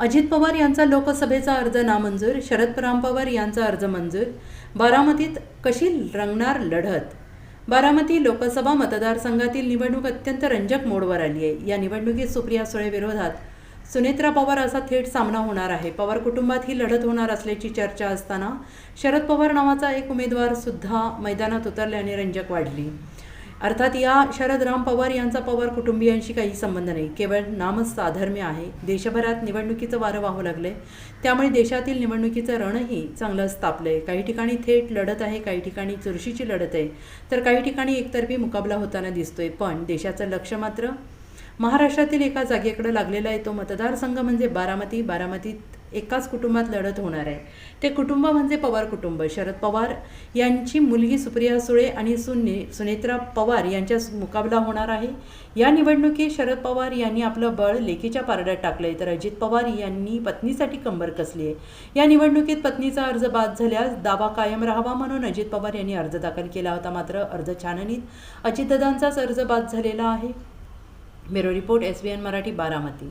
अजित पवार यांचा लोकसभेचा अर्ज नामंजूर शरद राम पवार यांचा अर्ज मंजूर बारामतीत कशी रंगणार लढत? बारामती लोकसभा मतदारसंघातील निवडणूक अत्यंत रंजक मोडवर आली आहे. या निवडणुकीत सुप्रिया सुळे विरोधात सुनेत्रा पवार असा थेट सामना होणार आहे. पवार कुटुंबात ही लढत होणार असल्याची चर्चा असताना शरद पवार नावाचा एक उमेदवार सुद्धा मैदानात उतरल्याने रंजक वाढली. अर्थात या शरद राम पवार यांचा पवार कुटुंबियांशी काही संबंध नाही. केवळ नामच साधर्म्य आहे. देशभरात निवडणुकीचं वारं वाहू लागले त्यामुळे देशातील निवडणुकीचं रणही चांगलंच तापलंय काही ठिकाणी थेट लढत आहे काही ठिकाणी चुरशीची लढत आहे. तर काही ठिकाणी एकतर्फी मुकाबला होताना दिसतोय. पण देशाचं लक्ष मात्र महाराष्ट्रातील एका जागेकडे लागलेला आहे. तो मतदारसंघ म्हणजे बारामती. बारामतीत एकाच कुटुंबात लढत होणार आहे. ते कुटुंब म्हणजे पवार कुटुंब. शरद पवार यांची मुलगी सुप्रिया सुळे आणि सुने सुनेत्रा पवार यांच्या मुकाबला होणार आहे. या निवडणुकीत शरद पवार यांनी आपलं बळ लेखीच्या पारड्यात टाकलंय. तर अजित पवार यांनी पत्नीसाठी कंबर कसली आहे? या निवडणुकीत पत्नीचा अर्ज बाद झाल्यास दावा कायम राहावा म्हणून अजित पवार यांनी अर्ज दाखल केला होता. मात्र अर्ज छाननीत अजितदादांचाच अर्ज बाद झालेला आहे. Bureau report S B N Marathi Baramati.